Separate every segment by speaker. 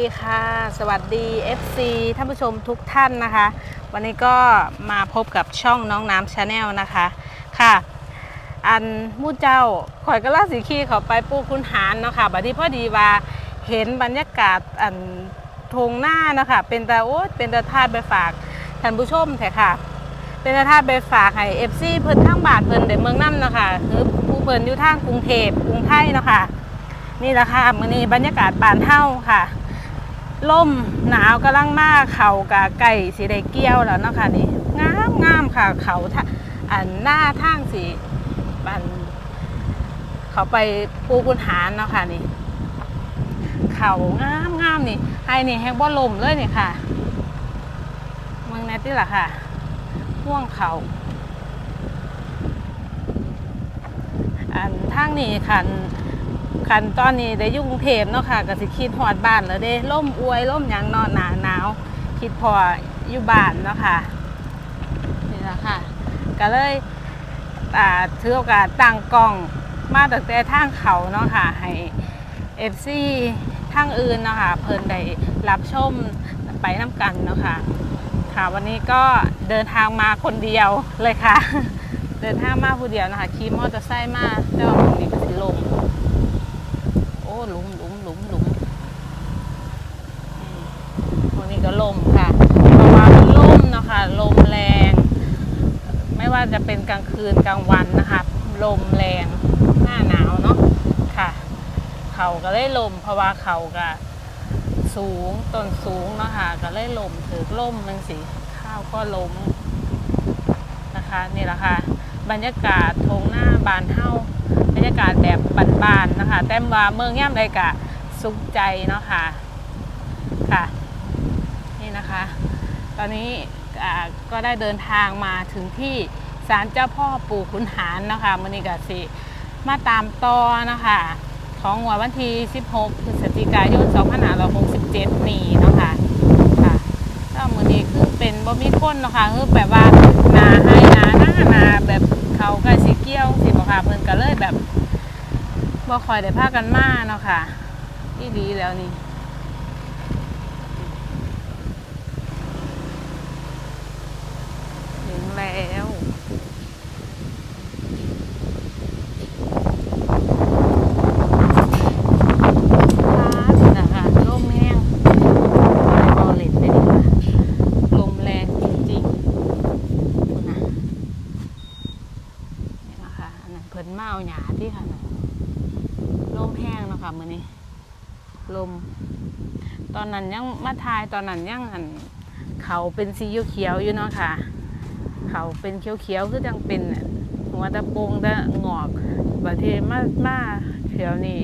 Speaker 1: ดีค่ะ สวัสดี FC ท่านผู้ชมทุกท่านนะคะ วันนี้ก็มาพบกับช่องน้องน้ำชาแนลนะคะค่ะ อันมู่เจ้าข่อยก็ล่าสีขี้เขาไปปูคุณหารเนาะค่ะบัดนี้พอดีว่าเห็นบรรยากาศอันทงหน้านะคะเป็นตาโอ๊ยเป็นตาทาดไปฝากท่านผู้ชมแท้ค่ะเป็นตาทาดไปฝากให้ FC เพิ่นทั้งบาทเพิ่นเดเมืองน้ำเนาะค่ะคือผู้เพิ่นอยู่ทางกรุงเทพกรุงไทยเนาะค่ะนี่แหละค่ะมื้อนี้บรรยากาศบานเฮาค่ะ ล่มหนาวกำลังมากเขากะไก่สีได้เกี้ยวแล้วเนาะค่ะนี่งามงามค่ะเขาทะอันหน้าทางสีบันเขาไปปูกุนหารเนาะค่ะนี่เขางามงามนี่ให้นี่แห้งบ่ลมเลยนี่ค่ะเมืองแนตนี่แหละค่ะห่วงเขาอันทางนี้คัน คันตอนนี้ได้ยุ่กรุงเทพเนาะค่ะก็สิคิดฮอดบ้านแล้วเด้ล่มอวยล่มหยังเนอนหนาหนาว คิดพออยู่บ้านเนาะค่ะนี่แหละค่ะก็เลยอ่าถือโอกาสตั้งกล้องมาตั้งแต่ทางเขาเนาะค่ะให้เอฟซีทางอื่นเนาะค่ะเพิ่นได้รับชมไปน้ำกันเนาะค่ะค่ะวันนี้ก็เดินทางมาคนเดียวเลยค่ะ เดินทางมาผู้เดียวนะคะขี่มอเตอร์ไซค์มาแต่ว่ามันมีกระสิลมโอ้หลุมหลุมหลุมหลุมอืมวั นี่ก็ลมค่ะ เพราะว่ามันลมเนาะคะลมแรง ไม่ว่าจะเป็นกลางคืนกลางวันนะคะ ลมแรงหน้าหนาวเนาะค่ะ เขาก็เลยลม เพราะว่าเขาก็สูงต้นสูงเนาะค่ะก็เลยลมถือลมมันสิข้าวก็ล้มนะคะนี่แหละค่ะบรรยากาศทงหน้าบานเฮ้าบรรยากาศแบบบานๆนะคะ แต่ว่าเมืองย่ำใดกะสุขใจเนาะค่ะค่ะ นะคะ ตอนนี้ก็ได้เดินทางมาถึงที่ศาลเจ้าพ่อปู่ขุนหารนะคะมอนิกาสิมาตามต่อนะคะ ของวันที่ 16 พฤศจิกายน 2567 นี้เนะคะค่ะก็มือนี้คือเป็นบ่มีคนนะคะคือแบบว่านาให้นาหน้านาแบบเขากล้สิเกี้ยวสิบ่ค่ะเพิ่นก็เลยแบบบ่คอยได้พากันมาเนาะค่ะที่ดีแล้วนี่ถึงแล้วฟ้าสินะคะลมแห้ง บอลเลนได้ดีค่ะลมแรงจริงๆนะนี่นะคะอันนั้นเพิ่นเมาหยาที่ค่ะนะลมแห้งเนาะคะมื้อนี้ ลม ตอนนั้นยังมายตอนนั้นยังอันเขาเป็นสีเขียวๆอยู่เนาะค่ะ เขาเป็นเขียวๆคือจังเป็นหัวตะโปงตะงอกบัดทีมามาเขียวนี่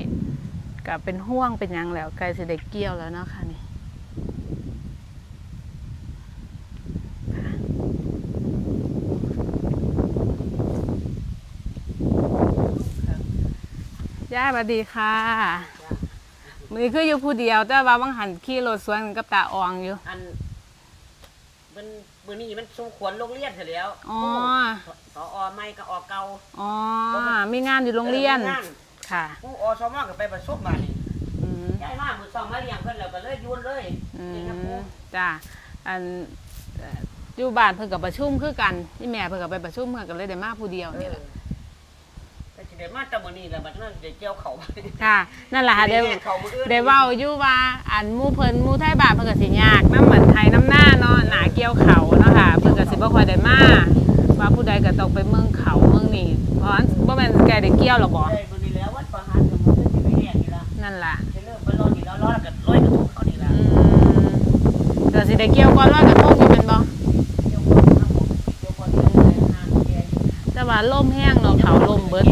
Speaker 1: ก็เป็นห่วงเป็นยังแล้วกล้สิได้เกี่ยวแล้วเนาะค่ะนี่ย่าสวัสดีค่ะ มือนี้คืออยู่ผู้เดียว แต่ว่าบังหันขี่รถสวนกับตาอองอยู่
Speaker 2: อันมันมือนี้มันสมควรโรงเรียนเสร็จแล้ว
Speaker 1: อ๋อ
Speaker 2: สออไม่ก็ออกเก่า
Speaker 1: อ๋อมีงานอยู่โรงเรียน
Speaker 2: ออมีงา
Speaker 1: ค่ะ
Speaker 2: ผู้อสมก็ไปประสบมานี่
Speaker 1: อืม
Speaker 2: ย้ายมามือสองมาเลี้ยงเพิ่นแล้วก็เลยยุ่นเลย
Speaker 1: อื
Speaker 2: นี่นะผู้
Speaker 1: มจ้าอันเอ่ออยู่บ้านเพิ่นกับประชุมคือกันนี่แม่เพิ่นกับไปประชุมกันก็เลยได้มาผู้เดียวนี่แหละ
Speaker 2: ก็สิ ได้มาแต่มื้อนี้แหละบัดนั้นได้เกี่ยวเขา
Speaker 1: ค่ะ นั่นแหละค่ะเดี๋ยว
Speaker 2: ได้เขามื้ออื่น
Speaker 1: ได้เว้าอยู่ว่าอันหมู่เพิ่นหมู่ไทยบ้านเพิ่นก็สิยากน้ำเหมือนไทยน้ำหน้าเนาะหนาเกี่ยวเขาเนาะค่ะเพิ่นก็สิบ่ค่อยได้มาว่าผู้ใดก็ต้องไปเมืองเขาเมืองนี่เพราะอันบ่แม่นแกได้เกี่ยวหรอกบ่
Speaker 2: ได้มื้อนี้แล้ววันประหารกับมื้ออื่นสิไปแยกนี่ล่ะ
Speaker 1: นั่นล่ะ
Speaker 2: สิเริ่มไปรอนี่แล้วรอแล้วก็ร้อยกระทงเขานี่ล่ะ
Speaker 1: อืมก็สิได้เกี่ยวก่อนลอยกระทงอยู่เป็นบ่
Speaker 2: เกี่ยวคนทั้งหมดเกี่ยวคนเรื่องอะไรงานแก
Speaker 1: แต่ว่าลมแห้งเนาะเขาลมเบิด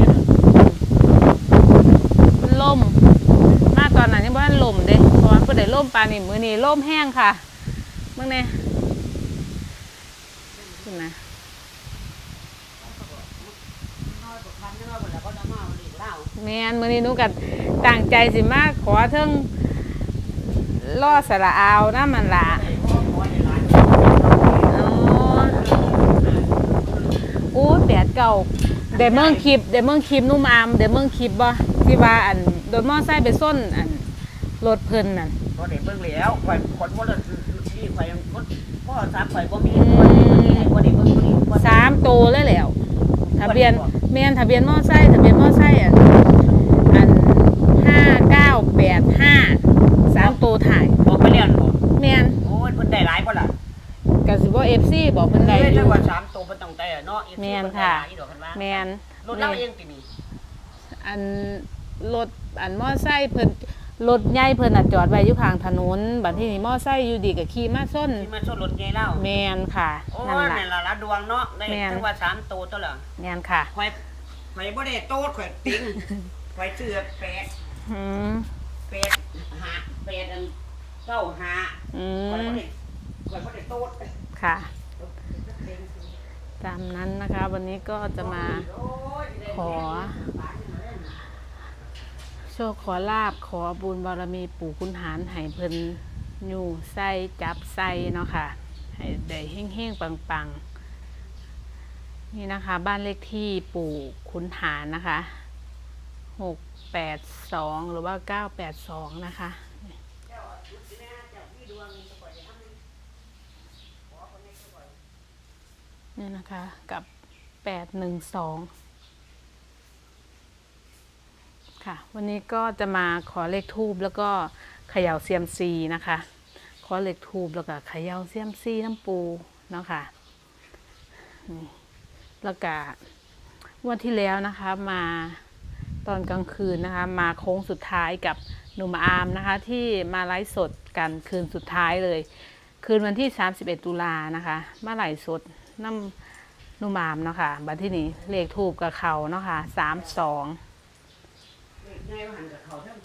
Speaker 1: มันลมมาต อนนั้นยังบ่ทันลมเด้เพราะว่าเพิ่นได้ลมปานนี้มื้อนี้ลมแห้งค่ะเบิ่งแน่ขึ้นนะ
Speaker 2: แมน
Speaker 1: ม่นมื้อนี้นูก็ตั้งใจสิมากขอเทิงล่อสระอาวนะมันละ
Speaker 2: ได้พ่อขอได้หลาย
Speaker 1: อ๋อโอ้แดดเก่าเดี๋ยวเมืองคลิปเดี๋ยวเมืองคลิปนุ่มอามเดี๋ยวเมืองคลิปบ่ที่ว่าอันโดนมอไซค์ไปส้นอัน รถเพิ่นนั่น
Speaker 2: ขอได้เบิ่งแล้วข่อยคนบ่ได้นี่ข่อยคนพ่อสามข่อยบ่มีบ่ได้เบิ่งนี่บ่ได้เบิ่งนี่บ่ได้
Speaker 1: สามโตเลยแหล้วทะเบียนแม่นทะเบียนมอไซค์ทะเบียนมอไซค์อะอันห้าเก้าแปดห้าสามโตถ่าย
Speaker 2: บอกไปแล้วบ่
Speaker 1: แม่น
Speaker 2: โอ้ยเพิ่นได้หลายบ่ล่ะ
Speaker 1: กสิบ่เอฟซีบอกเพิ่นได้
Speaker 2: เอ้ย
Speaker 1: อ
Speaker 2: จัง
Speaker 1: ยู่
Speaker 2: ว่าสามตัวเพิ่นต้องได้อะเนาะ
Speaker 1: แม่นค่ะ
Speaker 2: อีดอกกันว่า
Speaker 1: แม่น
Speaker 2: รถเราเองตินี่
Speaker 1: อันรถอันมอไซค์เพิ่น รถใหญ่เพิ่นน่ะจอดไว้อยู่ข้างถนนบัดทีนี้มอไซค์อยู่ดีก็ขี่มาส้น
Speaker 2: ที่มาชนรถใหญ่เล่า
Speaker 1: แม่นค่ะ
Speaker 2: โอ้
Speaker 1: นั่น
Speaker 2: ย
Speaker 1: ล่ะ
Speaker 2: นั่นล่ะละดวงเนาะได้
Speaker 1: แม่น
Speaker 2: จังว่าสามตัวตัวละ
Speaker 1: แม่นค่ะ
Speaker 2: ข่อยข่อยบ่ได้โตดข่อยติงข่อยเสื้อแปด
Speaker 1: อืม
Speaker 2: แปดหาแปดอันเก้าหา
Speaker 1: อื
Speaker 2: ข่อย
Speaker 1: ม
Speaker 2: บ่ได้ข่อยบ่ได้โตด
Speaker 1: ค่ะ ตามนั้นนะคะ วันนี้ก็จะมา ขอ โชคขอลาบขอบุญบารมีปู่คุณหารให้เพิ่นอยู่ไส้จับไส้เนาะค่ะ ให้ได้เฮ้งๆปังๆ นี่นะคะ บ้านเลขที่ปู่คุณหารนะคะหกแปดสองหรือว่าเก้าแปดสองนะคะนี่นะคะกับแปดหนึ่งสอง ค่ะวันนี้ก็จะมาขอเลขทูบแล้วก็เขย่าเซียมซีนะคะ ขอเลขทูบแล้วก็เขย่าเซียมซีน้ำปูเนาะค่ะนี่แล้วก็วันที่แล้วนะคะมาตอนกลางคืนนะคะ มาโค้งสุดท้ายกับหนุ่มอาร์มนะคะ ที่มาไลฟ์สดกันคืนสุดท้ายเลย คืนวันที่ 31 ตุลานะคะมาไลฟ์สดน้ำหนุ่มอาร์มเนาะค่ะบัดที่นี้เลขทูบกับเขาเนาะค่ะสามสอง
Speaker 2: เลขใหญ่ว่าหันกับเขาเท่า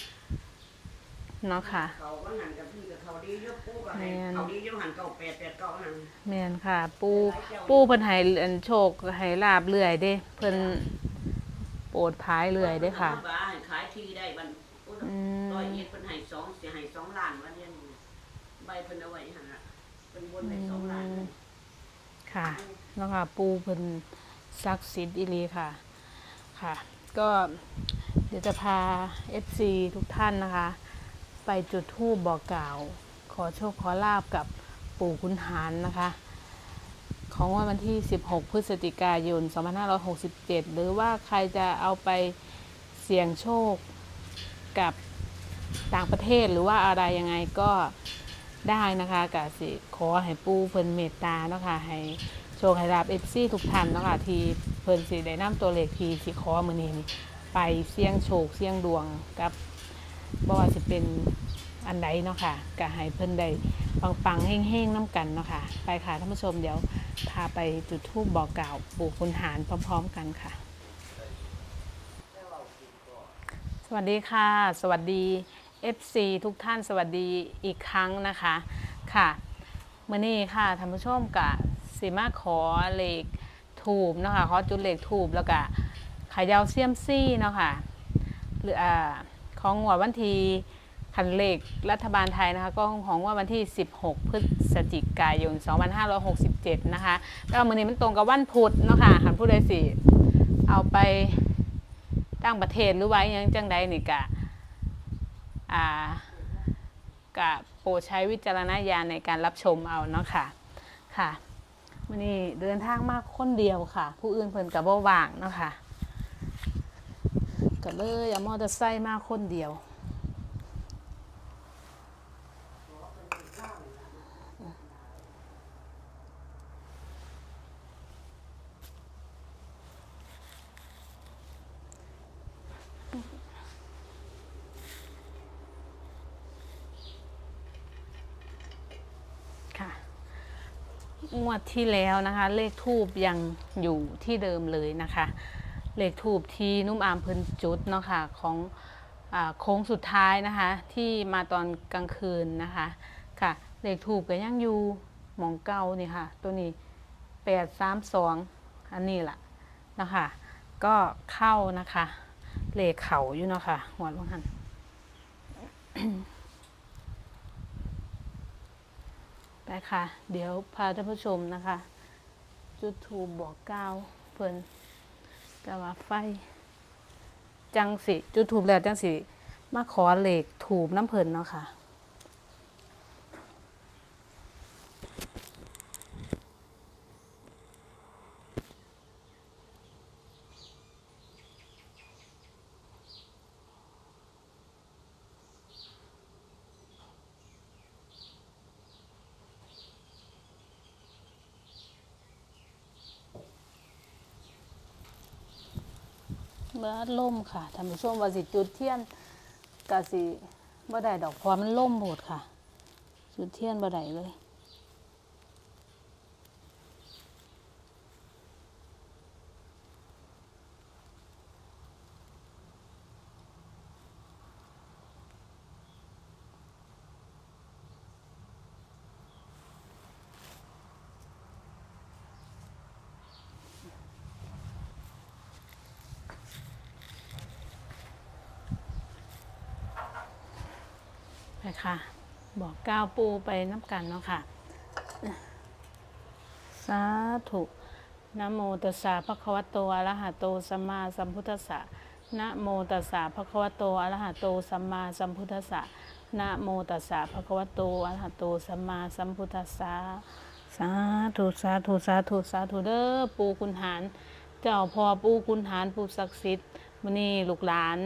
Speaker 1: เนาะค่ะ
Speaker 2: เขาว่าหันกับพี่กับเขาดีเยอะปูก็ให้
Speaker 1: แม่น
Speaker 2: เขาดีเยอะหันเก้าแปดแปดเก้าหัน
Speaker 1: แม่นค่ะ ปูปูเพิ่นให้อันโชคให้ลาบเรื่อยเด้เพิ่นโปรดพายเรื่อยเด้ค่ะ
Speaker 2: บ้าให้ขายที่ได้บัน
Speaker 1: อืม
Speaker 2: ร้อยเอ็ดเพิ่นให้สองเสียให้สองล้านวันเนี้ยใบเพิ่นเอาไว้หั่นล่ะเพิ่นวนให้สองล้าน
Speaker 1: ค่ะเนาะค่ะปูเพิ่นศักดิ์สิทธิ์อีหลีค่ะ ค่ะ ก็เดี๋ยวจะพา FC ทุกท่านนะคะ ไปจุดธูปบอกกล่าว ขอโชคขอลาบกับปู่คุณหารนะคะ ของวันที่ 16 พฤศจิกายน 2567 หรือว่าใครจะเอาไปเสี่ยงโชคกับต่างประเทศหรือว่าอะไรยังไงก็ได้นะคะกะสิขอให้ปูเพิ่นเมตตาเนาะค่ะให้ โชคให้ลาบเอฟซีทุกท่านเนาะค่ะที่เพิ่นสิได้นำตัวเลขทีสิขอมื้อนี้นี่ไปเสี่ยงโชคเสี่ยงดวงกับบ่ว่าสิเป็นอันใดเนาะค่ะก็ให้เพิ่นได้ปังๆเฮ้งๆน้ำกันเนาะค่ะไปค่ะท่านผู้ชมเดี๋ยวพาไปจุดธูปบอกกล่าวปู่คุณหารพร้อม ๆ กันค่ะ สวัสดีค่ะ สวัสดี FC ทุกท่านสวัสดีอีกครั้งนะคะค่ะมื่อนี้ค่ะท่านผู้ชมกะ สีมาขอเลขถูบเนาะคะขอจุดเลขถูบแล้วก็ขายาวเซียมซี่เนาะค่ะหรืออ่าของงวดวันที่คันเลขรัฐบาลไทยนะคะ ก็ของว่าวันที่ 16 พฤศจิกายน 2567 นะคะแล้วมือนี้มันตรงกับวันพุธเนาะค่ะคันผู้ใดสิเอาไปต่างประเทศหรือไว้ยังจังใดนี่กะอ่ากะโปรดใช้วิจารณญาณในการรับชมเอาเนาะค่ะค่ะ วันนี้เดินทางมากคนเดียวค่ะ ผู้อื่นเพิ่นกับบ่ว่างเนาะค่ะก็เลยเอามอเตอร์ไซค์มาคนเดียว งวดที่แล้วนะคะ เลขทูบยังอยู่ที่เดิมเลยนะคะ เลขทูบที่นุ่มอามเพิ่นจุดเนาะค่ะของอโค้งสุดท้ายนะคะ ที่มาตอนกลางคืนนะคะค่ะ เลขทูบก็ยังอยู่หมองเก่านี่ค่ะ ตัวนี้แปดสามสองอันนี้แหละนะคะ ก็เข้านะคะ เลขเขาอยู่เนาะค่ะหัวลงหัน ไปค่ะเดี๋ยวพาท่านผู้ชมนะคะ จุดทูบบอกก้าวเพิ่นกะว่าไฟ จังสิจุดทูบแล้วจังสิมาขอเหล็กถูบน้ำเพิ่นเนาะค่ะ ล่มค่ะท่านผู้ชมว่าสิจุดเทียนกะสิบ่ได้ดอกพรามันล่มโหดค่ะ จุดเทียนบ่ได้เลย ค่ะ บอกก้าวปูไปน้ำกันเนาะค่ะ สาธุนะโมตัสสะภะคะวะโตอะระหะโตสัมมาสัมพุทธัสสะนะโมตัสสะภะคะวะโตอะระหะโตสัมมาสัมพุทธัสสะนะโมตัสสะภะคะวะโตอะระหะโตสัมมาสัมพุทธัสสะสาธุสาธุสาธุสาธุเด้อปูคุณหารเจ้าพ่อปูคุณหารปูศักดิ์สิทธิ์มื้อนี้ลูกหลาน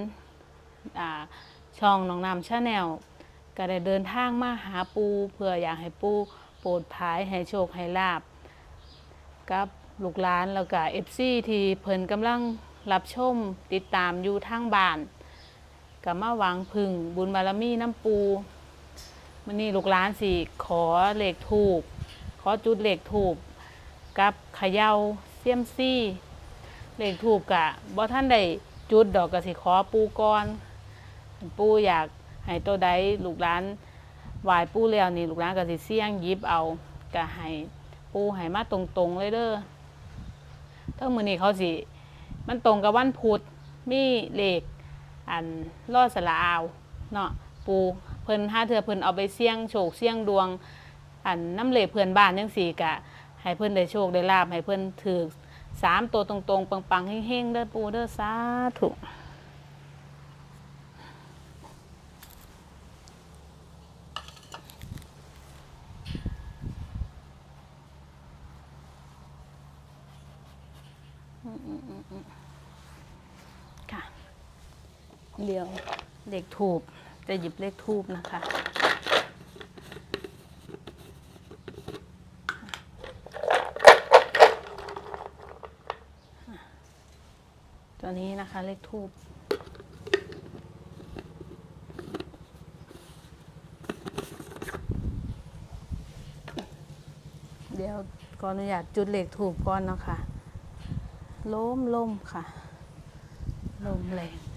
Speaker 1: อ่าช่องน้องน้ำชาแนล ก็ได้เดินทางมาหาปูเพื่ออยากให้ปูโปรดภายให้โชคให้ลาบกับลูกหลานแล้วก็เอฟซีที่เพิ่นกำลังรับชมติดตามอยู่ทางบ้านก็มาหวังพึ่งบุญบารมีน้ำปูมันนี้ลูกหลานสิขอเหลขถูกขอจุดเหลขถูกกับขยาเซียมซี่เหลขถูกกะบ่ท่านได้จุดดอกก็สิขอปูก่อนปูอยาก ให้ตัวใดลูกหลานวายปูแล้วนี่ลูกหลานก็สิเสี่ยงยิบเอาก็ให้ปูให้มาตรงๆเลยเด้อทั้งมือนี้เขาสิมันตรงกับวันพุธมีเลขอันลอดสละอาวเนาะปูเพิ่นห้าเทื่อเพิ่นเอาไปเสี่ยงโชคเสี่ยงดวง อันน้ำเหลเพื่อนบ้านจังสี่กะให้เพิ่นได้โชคได้ลาบให้เพิ่นถือสามตัวตรงๆ ปังๆเฮ้งๆเด้อปูเด้อสาธุ เดี๋ยวเลขทูบจะหยิบเลขทูบนะคะ ตัวนี้นะคะเลขทูบเดี๋ยวขออนุญาตจุดเหลขทูบก่อนเนาะคะล้มล้มค่ะ ลมแรง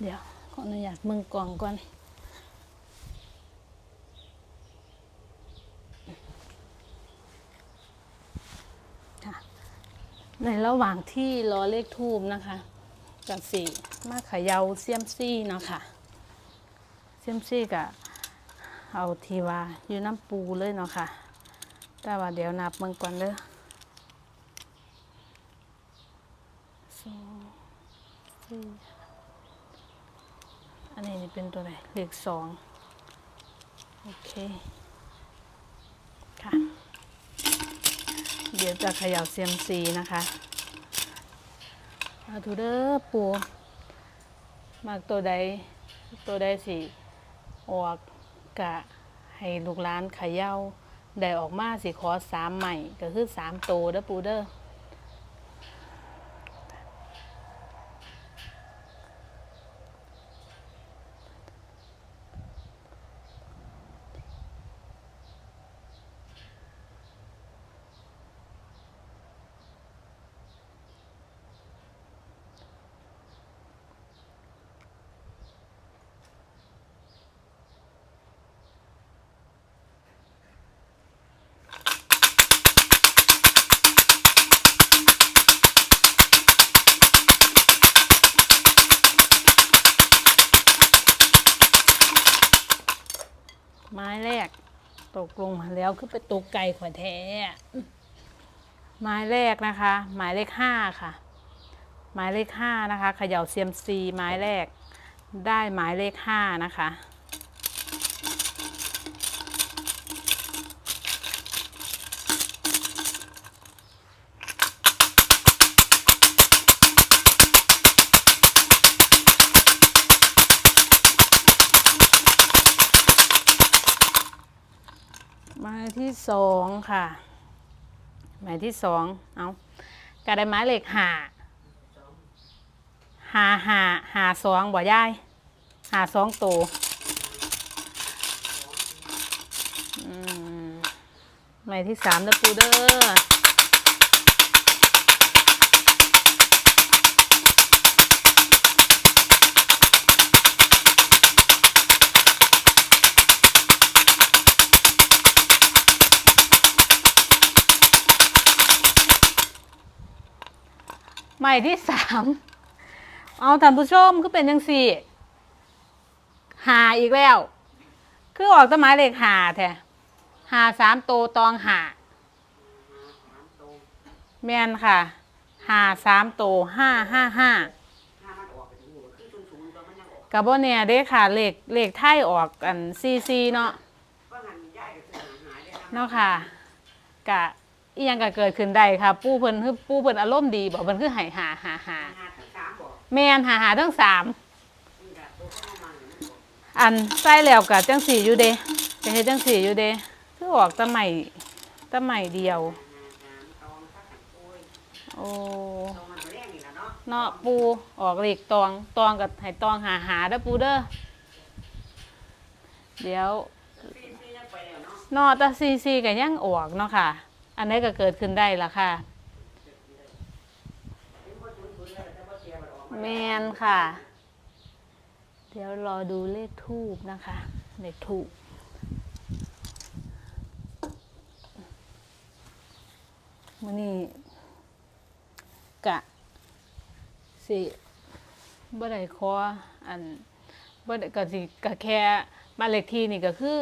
Speaker 1: เดี๋ยวขออนุญาตมึงกล่องก่อนค่ะในระหว่างที่รอเลขทูบนะคะกับสีมาขยาเซียมซี่เนาะค่ะเซียมซี่กับเอาทีวาอยู่น้ำปูเลยเนาะค่ะ แต่ว่าเดี๋ยวนับมึงก่อนเด้อสองสี่อันนี้นี่เป็น ตัวไหนเลขสองโอเค ค่ะ เดี๋ยวจะขย่าเซียมซีนะคะมาทูเดอร์ปูมากตัวใด ตัวใดสิ ออกกะให้ลูกหล้านขย่าได้ออกมาสิขอสามใหม่ก็คือสามตัวเด้อปูเด้อ แรก ตกลงมาแล้วคือไปตกไก่ขวาแท้ไม้แรกนะคะ หมายเลขห้าค่ะ หมายเลขห้านะคะเขย่าเซียมซีไม้แรก ได้หมายเลขห้านะคะ หมายที่สองค่ะ หมายที่สองเอากระไดไม้เหล็กหาหาหาหาสองบ่ย่ายหาสองตัวหมายที่สามเด้อปูเด้อ หมายที่สามเอาท่านผู้ชมคือเป็นยังสี่หาอีกแล้ว คือออกต้นไม้เลขหาแท้หาสามตัวตองหาแมนค่ะหาสามโตห้าห้าห้า
Speaker 2: ถ้ากั
Speaker 1: บโบเนี่ยเด้ค่ะเลขเลขไทยออกอันซีซีเนาะเนาะค่ะกะ อียังก็เกิดขึ้นได้ค่ะ ปู่เพิ่นคือปู่เพิ่นอารมณ์ดีบอกเพิ่นคือใหายหาหาหา
Speaker 2: หาทั้งสามบอก
Speaker 1: แมนหาหาทั้งสาม
Speaker 2: นี่แหละตัวเข้ามาเนี่ยมันบอก
Speaker 1: อันใส่แล้วกะจังสี่อยู่เด้จะเฮ็ดจังสี่อยู่เด้คือออกแตะใหม่ตะใหม่เดียว
Speaker 2: หาสามตองข้าขันโอ้ย
Speaker 1: โอ้
Speaker 2: ตองมันตัวแรกนี่แหละเนาะ
Speaker 1: เนาะปูออกเลขตองตองกับให้ตองหาหาเด้อปูเด้อเดี๋ยว
Speaker 2: ซีซียังไปแล้วเนาะ
Speaker 1: นอตาซีซีก็ยังออกเนาะค่ะ อันนี้ก็เกิดขึ้นได้ละค่ะ
Speaker 2: เป็นคนคุ้นๆเลยแต่ว่าเสียมันออกมา
Speaker 1: แมนค่ะ เดี๋ยวรอดูเลขทูบนะคะ เลขทูบมื่อนี้กะสิบ่ได้ขออันบ่ได้ก็สิก็แค่บ้านเลขที่นี่ก็คือ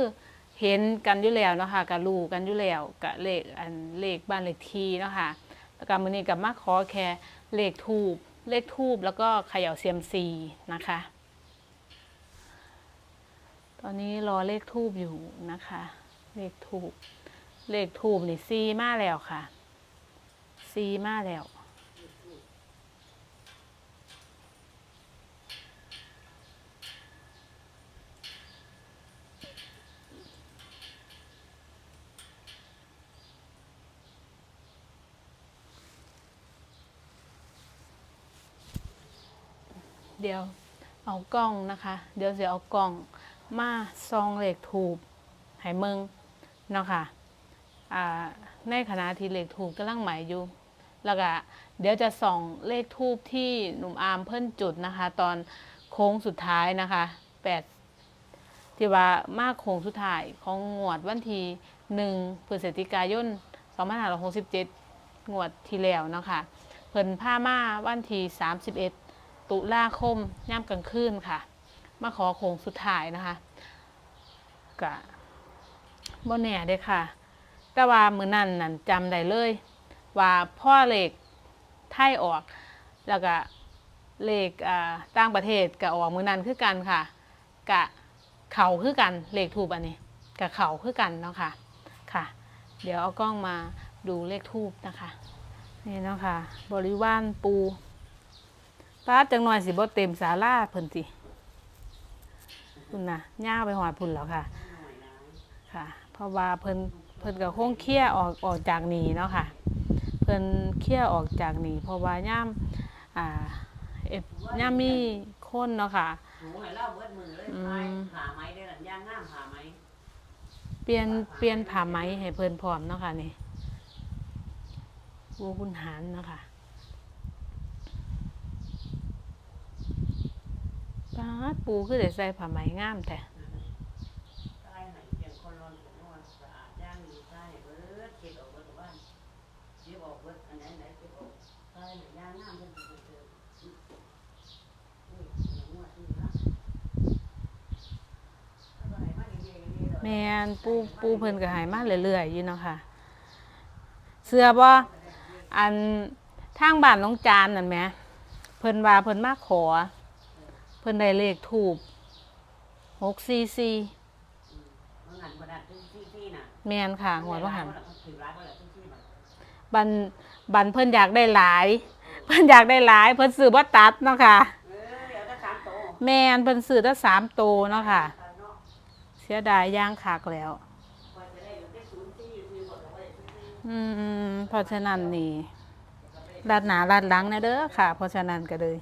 Speaker 1: เห็นกันอยู่แล้วเนาะค่ะก็รู้กันอยู่แล้วกะเลขอันเลขบ้านเลขที่เนาะค่ะแล้วก็มื้อนี้ก็มาขอแค่เลขทูบเลขทูบแล้วก็เขย่าเซียมซีนะคะ ตอนนี้รอเลขทูบอยู่นะคะ เลขทูบเลขทูบนี่ซีมาแล้วค่ะซีมาแล้ว เดี๋ยว เอากล้องนะคะ เดี๋ยวจะเอากล้องมาซองเลขถูกให้เมืองเนาะค่ะอ่าในขณะที่เลขถูกกำลังหมายอยู่ แล้วก็เดี๋ยวจะส่องเลขทูบที่หนุ่มอาร์มเพิ่นจุดนะคะ ตอนโค้งสุดท้ายนะคะแปดที่ว่ามาโค้งสุดท้ายของงวดวันที่หนึ่งพฤศจิกายน2567 งวดที่แล้วนะคะเพิ่นผ้ามาวันที่31 ตุลาคมย่ำกลางคืนค่ะ มาขอโค้งสุดท้ายนะคะกะบ่แน่เด้ค่ะ แต่ว่ามือนั่นนั่นจำได้เลย ว่าพ่อเลขไทยออก แล้วก็เลขอ่าต่างประเทศก็ออกมือนั้นคือกันค่ะกะเข่าคือกันเลขถูกอันนี้กะเข่าคือกันเนาะค่ะค่ะ เดี๋ยวเอากล้องมาดูเลขทูบนะคะ นี่เนาะค่ะ บริวารปู ป้าจังหน่อยสิบ่เต็มศาลาเพิ่นสิคุณนะย่าไปหอดพุ่นแล้วค่ะ ค่ะ เพราะว่าเพิ่นเพิ่นก็คงเคลี่ยออกออกจากหนีเนาะค่ะ เพิ่นเคลี่ยออกจากหนีเพราะว่าย่ามอ่าเอฟย่ามมีคนเนาะค่ะ
Speaker 2: หูให้เล่าเบิดมือเลย
Speaker 1: อืม
Speaker 2: พายผ่าไม้ได้หลังย่างง่ามผ่าไม้
Speaker 1: เปลี่ยนเปลี่ยนผ้าไหมให้เพิ่นพร้อมเนาะค่ะนี่วัวคุณหารเนาะค่ะ ป้าปูคือได้ใส่ผ้าไหมงามแต่
Speaker 2: ใต้ไหนเพียงคนร้อนผมนวดสะอาดย่างดีใต้เบิดเก็บออกเบิดบ้าไหนไหนเก็บออกใต้ไหนย่างามเพิ่น
Speaker 1: แมนปูปูเพิ่นก็หายมากเรื่อยๆอยู่เนาะค่ะ เสื้อบ่อันทางบ้านน้องจานนั่นแหมเพิ่นว่าเพิ่นมาขอ พิ่นได้เลขถูก644
Speaker 2: เมื่อหันบ่ได้ที่ที่ที่น่ะ
Speaker 1: แม่นค่ะหัวว่าหัน
Speaker 2: ถือร้ายบ่ได้ที่ที่บ่
Speaker 1: บันบันเพิ่นอยากได้หลาย เพิ่นอยากได้หลาย เพิ่นซื้อบ่ตัดเนาะค่ะ
Speaker 2: เออเดี๋ยวจะสามโต
Speaker 1: แม่นเพิ่นซื้อแต่สามโตวเนาะค่ะ
Speaker 2: เนาะ
Speaker 1: เสียดายย่างคักแล้ว
Speaker 2: พอจะได้อยู่ที่ศูนย์ที่อยู่ที่บ่ได้ที่ที่
Speaker 1: อืมเพราะฉะนั้นนี่รัดหนารัดหลังนะเด้อค่ะ เพราะฉะนั้นก็เลย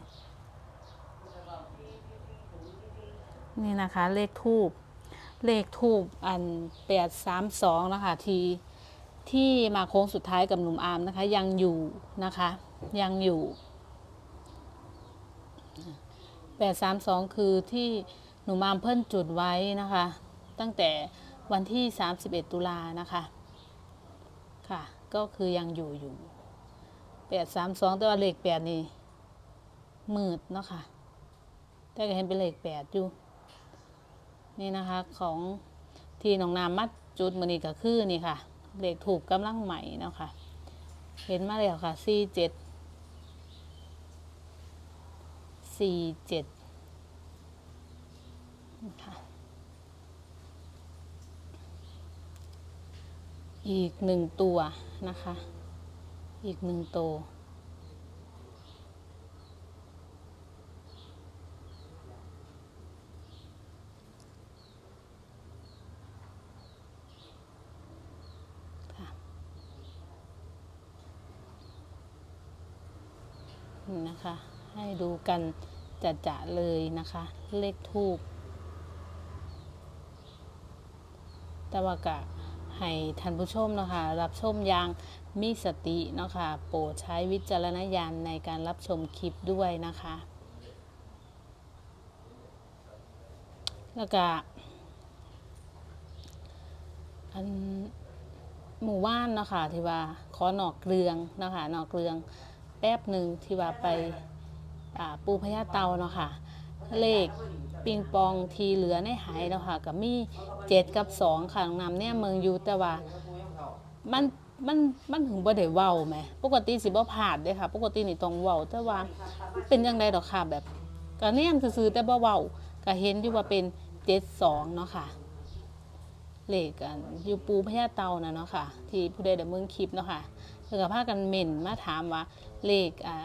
Speaker 1: นี่นะคะเลขทูบเลขทูบอันแปดสามสองนะคะทีที่มาโค้งสุดท้ายกับหนุ่มอาร์มนะคะ ยังอยู่นะคะ ยังอยู่แปดสามสองคือที่หนุ่มอาร์มเพิ่นจุดไว้นะคะ ตั้งแต่วันที่31ตุลานะคะค่ะ ก็คือยังอยู่อยู่แปดสามสองแต่ว่าเลขแปดนี่มืดเนาะค่ะแต่ก็เห็นเป็นเลขแปดอยู่ นี่นะคะของที่น้องนามมัดจุดมือนี้ก็คือนี่ค่ะเลขถูกกำลังใหม่นะคะ เห็นมาแล้วค่ะสี่เจ็ดสี่เจ็ดค่ะอีกหนึ่งตัวนะคะ อีกหนึ่งตัว นะคะ ให้ดูกันจะจะๆเลยนะคะ เลขทูบแต่ว่ากะให้ท่านผู้ชมเนาะคะรับชมอย่างมีสติเนาะคะโปรดใช้วิจารณญาณในการรับชมคลิปด้วยนะคะ แล้วก็อันหมู่บ้านเนาะคะที่ว่าขอหนอกเกลืองเนาะคะหนอกเกลือง แป๊บหนึ่งที่ว่าไปาปูพญาเตาเนาะค่ะ เลขปิงปองทีเหลือในหายเนาะค่ะกับมีเจ็ดกับสองค่ะนำเนี่ยเมืองอยู่แต่ว่ามันมันมันถึงบ่ได้เว้าไหมปกติสิบ่ผ่านเด้ค่ะ ปกตินี่ต้องเว้าแต่ว่าเป็นยังไงดอกค่ะแบบก็เนี่ยซื่อแต่บ่เว้าก็เห็นอยู่ว่าเป็นเจ็ดสองเนาะค่ะ เลกันอยู่ปูพญาเตานะเนาะค่ะ ที่ผู้ใดเดเมืองคลิปเนาะค่ะเพื่อพากันเม่นมาถามว่าเลขอ่า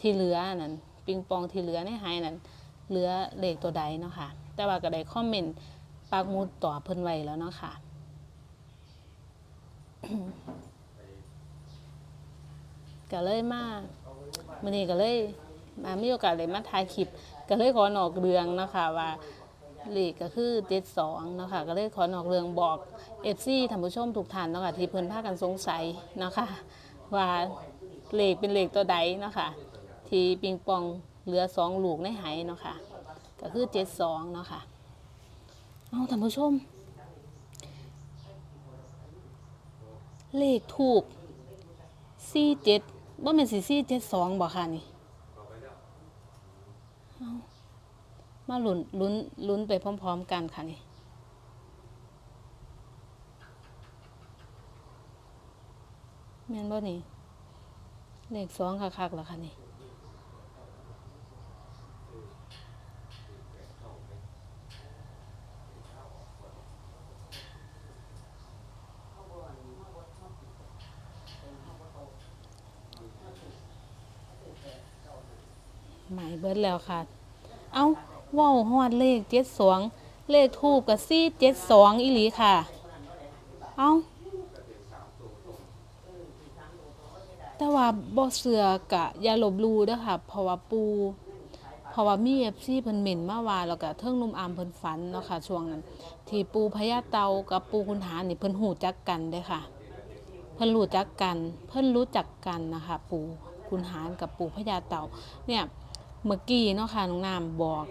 Speaker 1: ที่เหลือนั่นปิงปองที่เหลือในหายนั่นเหลือเลขตัวใดเนาะค่ะ แต่ว่าก็ได้คอมเมนต์ปากมูตอเพิ่นไว้แล้วเนาะค่ะก็เลยมามื้อนี้ก็เลยมามีโอกาสเลยมาถ่ายคลิปก็เลยขอหนอกเรืองเนาะคะว่า เลขก็คือเจ็ดสองเนาะคะก็เลยขอนอกเรื่องบอกเอฟซีท่านผู้ชมทุกท่านเนาะค่ะที่เพิ่นพากันสงสัยเนาะคะว่าเลขเป็นเลขตัวใดเนาะค่ะที่ปิงปองเหลือสองลูกในไหเนาะค่ะก็คือเจ็ดสองเนาะค่ะเอาท่านผู้ชม เลขถูกสี่เจ็ดว่าเป็นสี่สี่เจ็ดสองบอกค่ะนี่ มาลุ้นลุ้นลุ้นไปพร้อม ๆ กันค่ะนี่แม่นบ่นี่เลขสองคักๆแล้วค่ะนี่หมายเบิดแล้วค่ะ เอาเว้าฮอดเลขเจ็ดสองเลขทูบกับซี่เจ็ดสองอีหลีค่ะ เอาแต่ว่าบ่เสือกะอย่าลบลูเด้อค่ะเพราะว่าปูเพราะว่ามีเอฟซีเพิ่นเหม็นมาว่าแล้วก็เทิงนุ่มอามเพิ่นฝันเนาะค่ะช่วงนั้น ที่ปูพญาเตากับปูคุณหารนี่เพิ่นหูจักกันเด้อค่ะ เพิ่นรู้จักกัน เพิ่นรู้จักกันนะคะ ปูคุณหารกับปูพญาเตาเนี่ย เมื่อกี้เนาะค่ะน้องน้ำบอก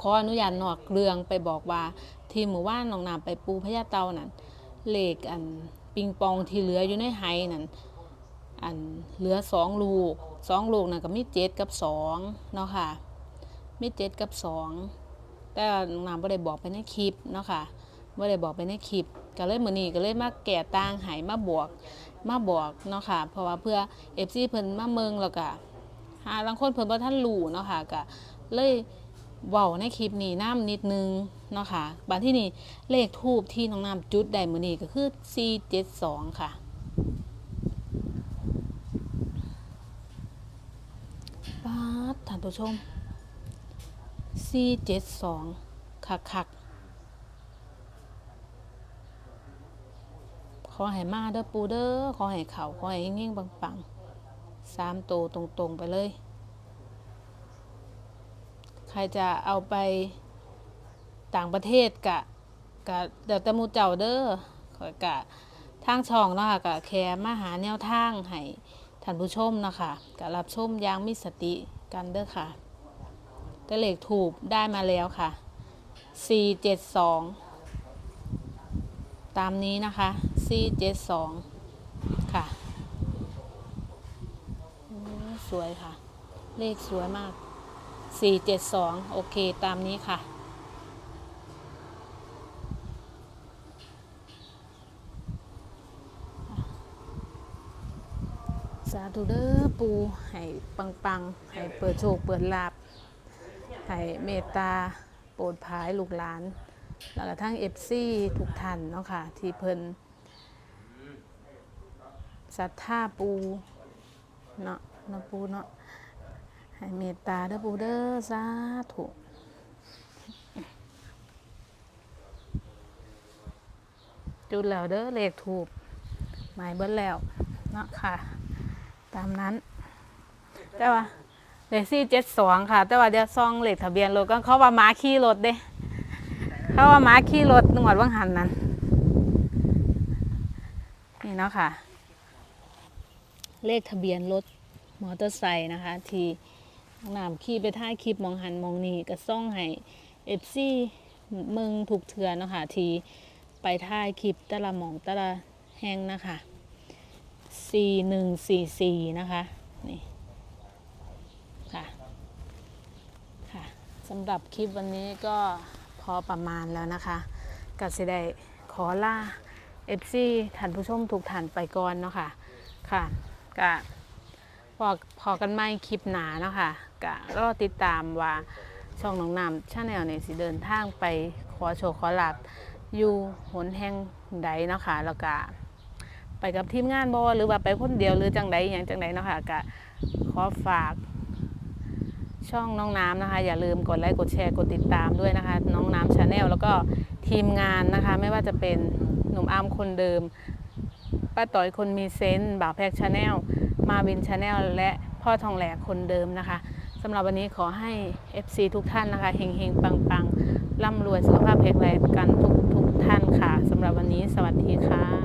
Speaker 1: ขออนุญาตนอกเรื่องไปบอกว่า ที่หมู่บ้านน้องน้ำไปปูพญาเตานั่นเลขอันปิงปองที่เหลืออยู่ในไหนั่นอันเหลือสองลูกสองลูกนั่นก็มีเจ็ดกับสองเนาะค่ะมีเจ็ดกับสองแต่น้องน้ำไม่ได้บอกไปในคลิปเนาะค่ะบ่ได้บอกไปในคลิปก็เลยมือนี้ก็เลยมาแก่ต่างให้มาบวกมาบอกเนาะค่ะ เพราะว่าเพื่อ FC เพิ่นมาเมืองแล้วก็ หาบางคนเพิ่นบ่ทันรู้เนาะค่ะก็เลยเว้าในคลิปนี้น้ำนิดนึงเนาะค่ะบัดที่นี่เลขทูบที่น้องน้ำจุดได้มื้อนี้ก็คือ 472 ค่ะป๊าดท่านผู้ชม 472 คักคักๆขอให้มาเด้อปูเด้อขอให้เขาขอให้เงี้ยงๆปังๆ สามโตวตรงๆไปเลย ใครจะเอาไปต่างประเทศกะกะเดี๋ยวต่หมูเจ้าเด้อขอยกะทางช่องเนาะค่ะกะแค่มาหาแนวทางให้ท่านผู้ชมเนาะคะกะรับชมยางมีสติกันเด้อค่ะต่เลขถูกได้มาแล้วค่ะ472 ตามนี้นะคะ 472 ค่ะโอ้ สวยค่ะ เลขสวยมาก472โอเคตามนี้ค่ะ สาธุเด้อปูให้ปังๆให้เปิดโชค เปิดลาบให้เมตตาโปรดภายลูกหลาน แล้วก็ทั้งเอฟซีทุกท่านเนาะค่ะ ที่เพิ่นศรัทธาปูเนาะ นาะปูเนาะให้เมตตาเด้อปูเด้อสาธุจุดแล้วเด้อเลขถูกหมายเบิ้ลแล้วเนาะค่ะ ตามนั้น แต่ว่าเลขสี่เจ็ดสองค่ะ แต่ว่าเดี๋ยวซองเลขทะเบียนรถก็เขาว่าม้าขี่รถเด้เขาว่าม้าขี่รถหนวดว่างหันนั้นนี่เนาะค่ะ เลขทะเบียนรถ มอเตอร์ไซค์นะคะ ที่น้ำขี่ไปท้ายคลิปมองหันมองนี่ก็ซ่องให้เอฟซีเมืองถูกเถื่อนเนาะคะที่ไปท้ายคลิปแต่ละหมองแต่ละแห่งนะคะสี่หนึ่งสี่สี่นะคะนี่ค่ะค่ะสำหรับคลิปวันนี้ก็พอประมาณแล้วนะคะก็สิได้ขอล่า FC ท่านผู้ชมทุกท่านไปก่อนเนาะค่ะค่ะก็ พอพอกันไม่คลิปหนาเนาะค่ะก็รอติดตามว่าช่องน้องนำชาแนลเนี่ยสิเดินทางไปขอโชว์ขอหลาบอยู่หนแห่งใดเนาะค่ะแล้วก็ไปกับทีมงานบอหรือว่าไปคนเดียวหรือจังใดอย่างจังใดเนาะค่ะก็ขอฝากช่องน้องน้ำนะคะ อย่าลืมกดไลค์กดแชร์กดติดตามด้วยนะคะ น้องน้ำชาแนลแล้วก็ทีมงานนะคะ ไม่ว่าจะเป็นหนุ่มอาร์มคนเดิมป้าต่อยคนมีเซนต์บ่าวแพกชาแนล มาวินชาแนลและพ่อทองแหลกคนเดิมนะคะสำหรับวันนี้ขอให้ FC ทุกท่านนะคะเฮงเฮงปังปังร่ำรวยสุขภาพแข็งแรงกันทุกทุกท่านค่ะสำหรับวันนี้สวัสดีค่ะ